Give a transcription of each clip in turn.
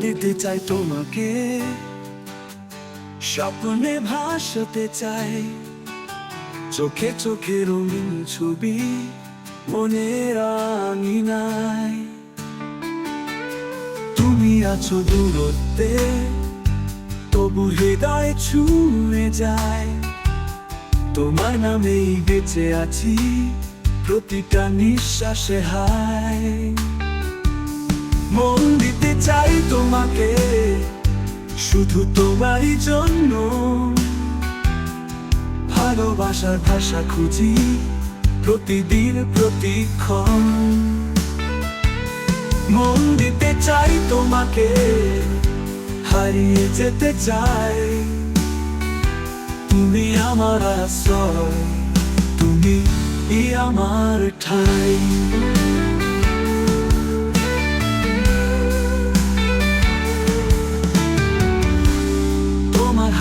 দিতে চাই তোমাকে, স্বপ্নে ভাসতে চাই। চোখে চোখে রঙিন ছবি, মনের আঙিনায়। তুমি আছো দূরত্বে, তবু হৃদয় ছুঁয়ে যায়। তোমার নামেই বেঁচে আছি, প্রতিটা নিঃশ্বাসে হায়। শুধু তোমারই জন্য। ভালোবাসার ভাষা খুঁজি প্রতিদিন প্রতিক্ষণ। মন দিতে চাই তোমাকে, হারিয়ে যেতে চাই। তুমি আমার আশ্রয়, তুমি আমার ঠাই।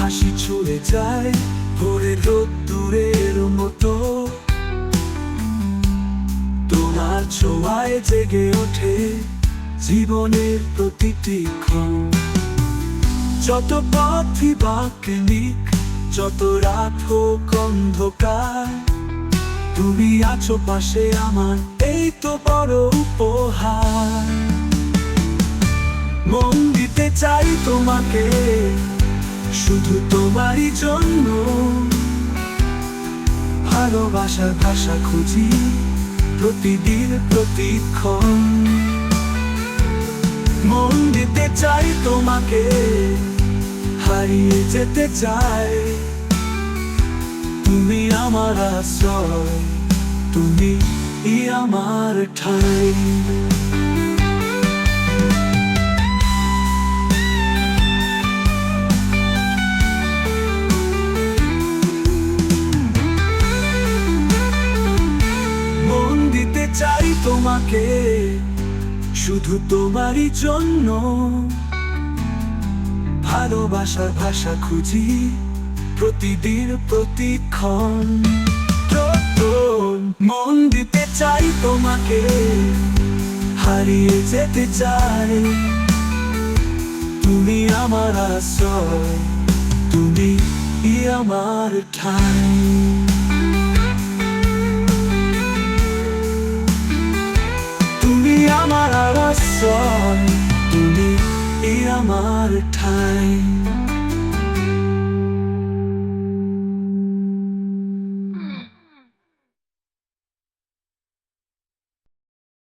হাসি ছুঁয়ে যায় ভোরের রোদ্দুরের মতো। তোমার ছোঁয়ায় জেগে ওঠে জীবনের প্রতিটি ক্ষণ। যত পথই বাঁকে যত রাত হোক অন্ধকার, তুমি আছো পাশে আমার, এই তো বড় উপহার। মন দিতে চাই তোমাকে। শুধু তোমারই জন্য। ভালোবাসার ভাষা খুঁজি প্রতিদিন, প্রতিক্ষণ। মন দিতে চাই তোমাকে, হারিয়ে যেতে চাই। তুমি আমার আশ্রয়, তুমি আমার ঠাই। তোমাকে, শুধু তোমারই জন্য। ভালোবাসার ভাষা খুঁজি প্রতিদিন, প্রতিক্ষণ। মন দিতে চাই তোমাকে, হারিয়ে যেতে চাই। তুমি আমার আশ্রয়, তুমি আমার ঠাই। আশ্রয় তুমি এ আমার ঠাই।